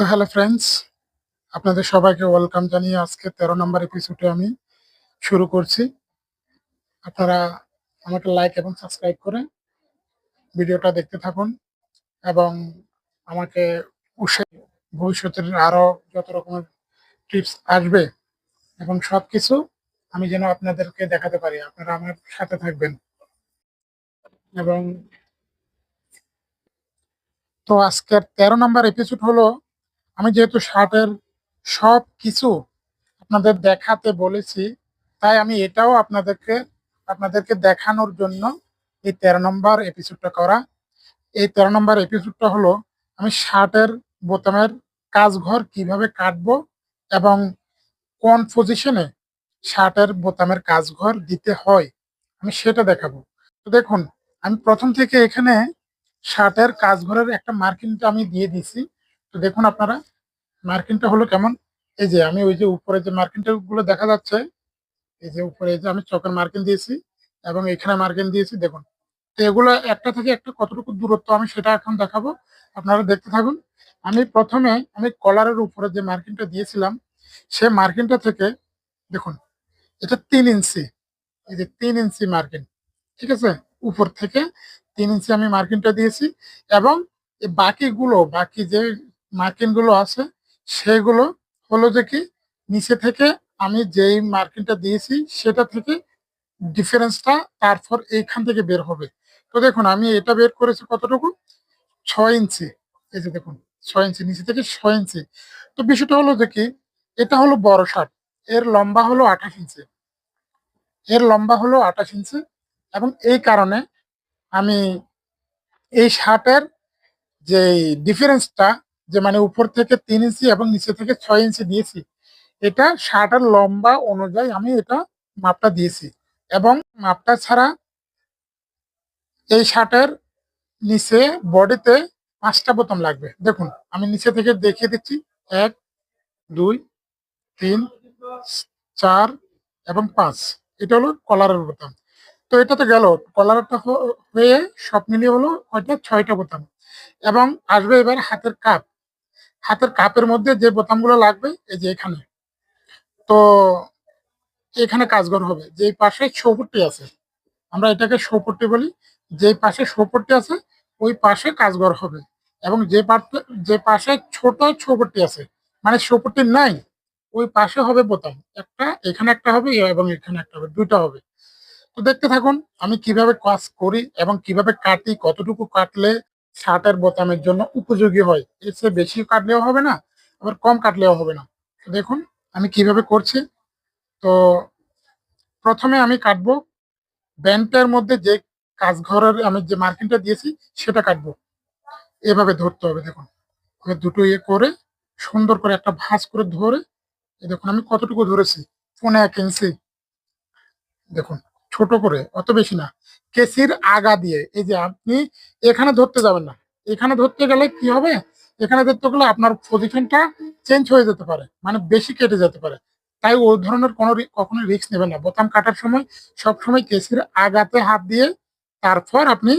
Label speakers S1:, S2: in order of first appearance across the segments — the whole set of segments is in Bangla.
S1: তো হ্যালো ফ্রেন্ডস আপনাদের সবাইকে ওয়েলকাম জানিয়ে আজকে তেরো নম্বর এপিসোডে আমি শুরু করছি। আপনারা আমাকে লাইক এবং সাবস্ক্রাইব করে ভিডিওটা দেখতে থাকুন এবং আমাকে উৎসাহ ভবিষ্যতের আরও যত রকমের টিপস আসবে এবং সব কিছু আমি যেন আপনাদেরকে দেখাতে পারি, আপনারা আমার সাথে থাকবেন। এবং তো আজকের তেরো নম্বর এপিসোড হলো আমি যেহেতু শার্টের সব কিছু আপনাদের দেখাতে বলেছি, তাই আমি এটাও আপনাদেরকে আপনাদেরকে দেখানোর জন্য এই তেরো নম্বর এপিসোডটা করা। এই তেরো নম্বর এপিসোডটা হলো, আমি শার্টের বোতামের কাজঘর কীভাবে কাটবো এবং কোন পজিশনে শার্টের বোতামের কাজঘর দিতে হয়, আমি সেটা দেখাবো। তো দেখুন, আমি প্রথম থেকে এখানে শার্টের কাজঘরের একটা মার্কিংটা আমি দিয়ে দিছি তো দেখুন আপনারা মার্কিংটা হলো কেমন? এই যে আমি ওই যে উপরে যে মার্কিংটা গুলো দেখা যাচ্ছে, এই যে উপরে যে আমি চকের মার্কিং দিয়েছি এবং এখানে মার্কিং দিয়েছি, দেখুন। তো এগুলো একটা থেকে একটা কতটুকু দূরত্ব আমি সেটা এখন দেখাবো। আপনারা দেখতে থাকুন। আমি প্রথমে আমি কলারের উপরে যে মার্কিংটা দিয়েছিলাম, সে মার্কিংটা থেকে, দেখুন, এটা তিন ইঞ্চি, এই যে তিন ইঞ্চি মার্কিং ঠিক আছে? উপর থেকে তিন ইঞ্চি আমি মার্কিংটা দিয়েছি এবং বাকিগুলো, বাকি যে মার্কিংগুলো আছে সেগুলো হলো যে কি, নিচে থেকে আমি যেই মার্কিংটা দিয়েছি সেটা থেকে ডিফারেন্সটা তারপর এইখান থেকে বের হবে। তো দেখুন, আমি এটা বের করেছি কতটুকু? ছয় ইঞ্চি। এই যে দেখুন, ছয় ইঞ্চি, নিচে থেকে ছয় ইঞ্চি। তো বিষয়টা হলো যে কি, এটা হলো বড় শার্ট এর লম্বা হলো আঠাশ ইঞ্চি। এর লম্বা হলো আঠাশ ইঞ্চি এবং এই কারণে আমি এই শার্টের যে ডিফারেন্সটা যে মানে উপর থেকে তিন ইঞ্চি এবং নিচে থেকে ছয় ইঞ্চি দিয়েছি। এটা শার্টের লম্বা অনুযায়ী আমি এটা মাপটা দিয়েছি এবং মাপটা ছাড়া এই শার্টের নিচে বডিতে পাঁচটা বোতাম লাগবে। দেখুন, আমি নিচে থেকে দেখিয়ে দিচ্ছি, এক, দুই, তিন, চার এবং পাঁচ। এটা হলো কলারের বোতাম। তো এটা তো গেল, কলারটা হয়ে সব মিলিয়ে হলো কয়টা? ছয়টা বোতাম। এবং আসবে এবার হাতের কাপ। হাতের কাপের মধ্যে যে বোতামগুলো লাগবে, এই যে এখানে। তো এখানে কাজগর হবে। যে পাশে ছৌপট্টি আছে, আমরা এটাকে শোপট্টি বলি। যে পাশে শোপট্টি আছে, ওই পাশে কাজগর হবে। এবং যে যে পাশে ছোট ছৌপট্টি আছে মানে শোপট্টি নাই, ওই পাশে হবে বোতাম। একটা, এখানে একটা হবে এবং এখানে একটা হবে, দুইটা হবে। তো দেখতে থাকুন, আমি কীভাবে কাজ করি এবং কীভাবে কাটি, কতটুকু কাটলে শার্টের বোতামের জন্য উপযোগী হয়। এর চেয়ে বেশি কাটলেও হবে না, আবার কম কাটলেও হবে না। দেখুন, আমি কীভাবে করছি। তো প্রথমে আমি কাটবো, ব্যান্ডটার মধ্যে যে কাজ ঘরের আমি যে মার্কিংটা দিয়েছি, সেটা কাটবো। এভাবে ধরতে হবে, দেখুন। আমি দুটো ইয়ে করে সুন্দর করে একটা ভাঁজ করে ধরে দেখুন আমি কতটুকু ধরেছি, পনে এক ইঞ্চি। দেখুন ছোট করে, অত বেশি না। কেসির আগা দিয়ে, এই যে আপনি এখানে ধরতে যাবেন না। এখানে ধরতে গেলে কি হবে? এখানে ধরতে গেলে আপনার পজিশনটা চেঞ্জ হয়ে যেতে পারে মানে বেশি কেটে যেতে পারে। তাই ওই ধরনের কোনো কখনোই রিস্ক নেবেন না। বোতাম কাটার সময় সব সময় কেসির আগাতে হাত দিয়ে তারপর আপনি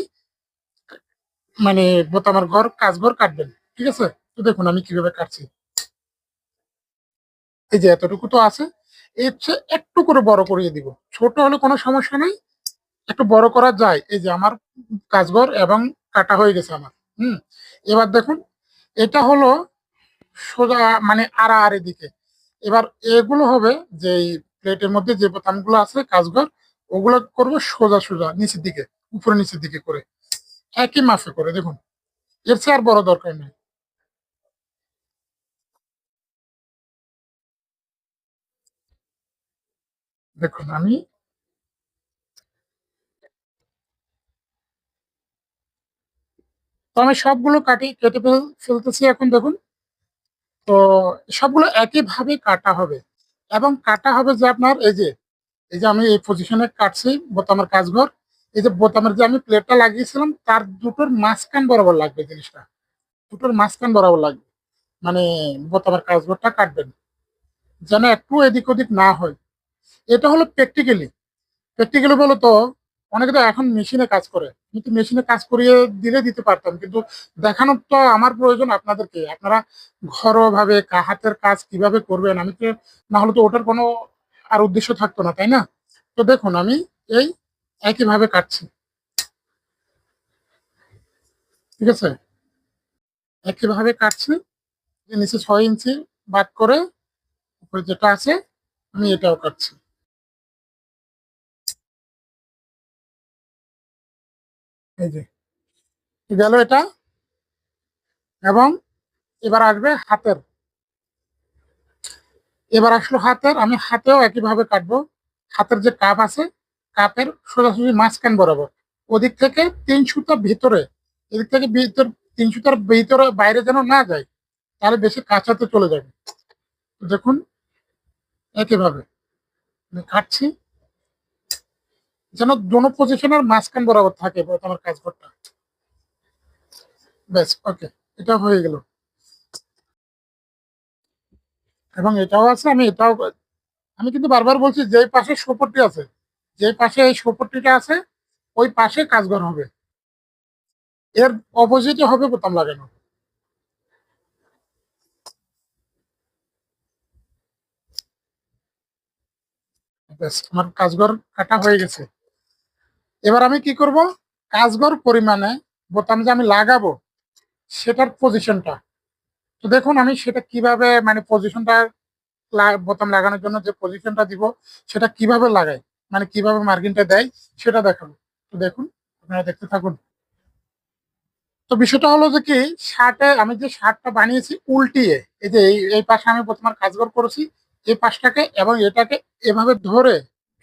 S1: মানে বোতামের ঘর কাজ ঘর কাটবেন। ঠিক আছে? তো দেখুন আমি কীভাবে কাটছি। এই যে এতটুকু তো আছে। এর চেয়ে একটু করে বড় করিয়ে দিব। ছোট হলে কোনো সমস্যা নেই। একটু বড় করা যায়। এই যে আমার কাজঘর এবং কাটা হয়ে গেছে আমার। হুম? এবার দেখুন, এটা হলো সোজা মানে আড়াআড়ি দিকে। এবার এগুলো হবে যে প্লেটের মধ্যে যে বোতামগুলো আছে কাজঘর, ওগুলো করব সোজা সোজা নিচের দিকে, উপরে নিচের দিকে করে। একই মাফে করে, দেখুন। এর চেয়ে আর বড় দরকার নেই। দেখুন, আমি তো আমি সবগুলো কাটি, কেটে ফেল- ফেলতেছি এখন, দেখুন। তো সবগুলো একইভাবে কাটা হবে। এবং কাটা হবে যে আপনার এই যে এই যে আমি এই পজিশনে কাটছি, বোতামের কাজঘর, এই যে বোতামের যে আমি প্লেটটা লাগিয়েছিলাম, তার দুটোর মাঝখান বরাবর লাগবে জিনিসটা। দুটোর মাঝখান বরাবর লাগবে। মানে বোতামের কাজঘরটা কাটবেন। যেন একটু এদিক ওদিক না হয়। এটা হলো প্র্যাকটিক্যালি প্র্যাকটিক্যালি বলতো অনেকে তো এখন মেশিনে কাজ করে। কিন্তু মেশিনে কাজ করিয়ে দিলে দিতে পারতাম, কিন্তু দেখানোর তো আমার প্রয়োজন আপনাদেরকে। আপনারা ঘরোয়াভাবে কা- হাতের কাজ কীভাবে করবেন? আমি তো না হলে তো ওটার কোনো আর উদ্দেশ্য থাকতো না, তাই না? তো দেখুন, আমি এই একইভাবে কাটছি। ঠিক আছে? একইভাবে কাটছি নিচে ছয় ইঞ্চি বাদ করে উপরে যেটা আছে আমি এটাও কাটছি এই যে গেল এটা। এবং এবার আসবে হাতের। এবার আসলো হাতের, আমি হাতেও একইভাবে কাটবো। হাতের যে কাপ আছে, কাপের সোজাসুজি মাঝখান বরাবর। ওদিক থেকে তিন সুতা ভিতরে, এদিক থেকে ভিতর, তিন সুতার ভিতরে বাইরে যেন না যায়, তাহলে বেশি কাঁচাতে চলে যাবে। দেখুন একইভাবে কাটছি যেন দোনো পজিশনের মাঝখান বরাবর থাকে আমার কাজ ব্যাস ওকে এটা হয়ে গেল। এবং এটাও আছে, আমি এটাও আমি কিন্তু বারবার বলছি যে পাশে সোপট্টি আছে যে পাশে এই সোপট্টিটা আছে, ওই পাশে কাজঘর হবে। এর অপোজিটে হবে বোতাম লাগানো। ব্যাস আমার কাজঘর কাটা হয়ে গেছে। এবার আমি কি করব? কাজঘর পরিমাণে বোতাম যে আমি লাগাবো, সেটার পজিশনটা তো দেখুন, আমি সেটা কীভাবে মানে পজিশনটা বোতাম লাগানোর জন্য যে পজিশনটা দিব, সেটা কীভাবে লাগাই? মানে কীভাবে মার্কিংটা দেয়, সেটা দেখাবো। তো দেখুন, আপনারা দেখতে থাকুন। তো বিষয়টা হলো যে কি, শার্টে আমি যে শার্টটা বানিয়েছি উল্টিয়ে, এই যে এই পাশে আমি প্রথমে কাজগর করেছি এই পাশটাকে এবং এটাকে এভাবে ধরে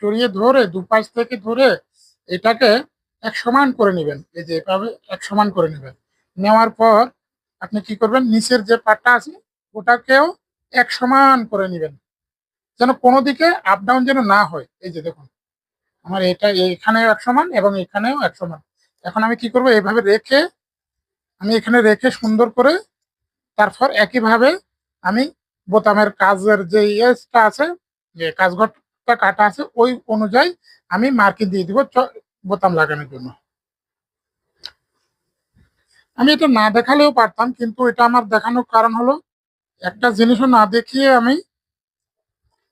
S1: চড়িয়ে ধরে, দুপাশ থেকে ধরে এটাকে এক সমান করে নেবেন। এই যে এভাবে এক সমান করে নেবেন। নেওয়ার পর আপনি কি করবেন? নিচের যে পাটটা আছে, ওটাকেও এক সমান করে নেবেন। যেন কোনো দিকে আপ ডাউন যেন না হয়। এই যে দেখুন, আমার এটা এখানেও এক সমান এবং এখানেও এক সমান। এখন আমি কি করব? এইভাবে রেখে, আমি এখানে রেখে সুন্দর করে, তারপর একইভাবে আমি বোতামের কাজের যে ইয়েসটা আছে, যে কাজঘরটা কাটা আছে, ওই অনুযায়ী আমি মার্কিং দিয়ে দিব বোতাম লাগানোর জন্য। আমি এটা না দেখালেও পারতাম, কিন্তু এটা আমার দেখানোর কারণ হলো, একটা জিনিসও না দেখিয়ে আমি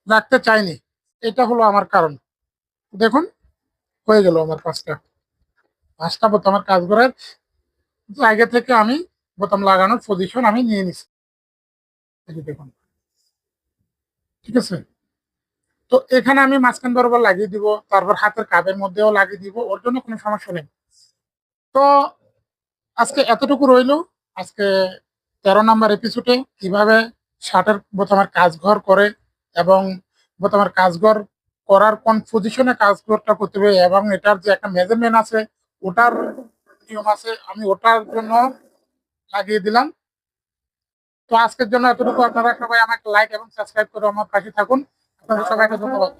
S1: রাখতে চাইনি। এটা হলো আমার কারণ। দেখুন, হয়ে গেল আমার কাজটা। পাঁচটা বোতামের কাজ করার জায়গা থেকে আমি বোতাম লাগানোর পজিশন আমি নিয়ে নিছি। দেখুন। ঠিক আছে? তো এখানে আমি মাঝখান বরাবর লাগিয়ে দিব, তারপর হাতের কাপের মধ্যেও লাগিয়ে দিব, ওর জন্য কোনো সমস্যা নেই। তো আজকে এতটুকু রইল। আজকে তেরো নম্বর এপিসোডে কীভাবে শার্টের বোতামের কাজ ঘর করে এবং বোতামের কাজ ঘর করার কোন পজিশনে কাজ ঘরটা করতে হবে এবং এটার যে একটা মেজারমেন্ট আছে, ওটার নিয়ম আছে, আমি ওটার জন্য লাগিয়ে দিলাম। তো আজকের জন্য এতটুকু। আপনারা সবাই আমাকে লাইক এবং সাবস্ক্রাইব করে আমার পাশে থাকুন। আপনাদের সবাইকে ধন্যবাদ।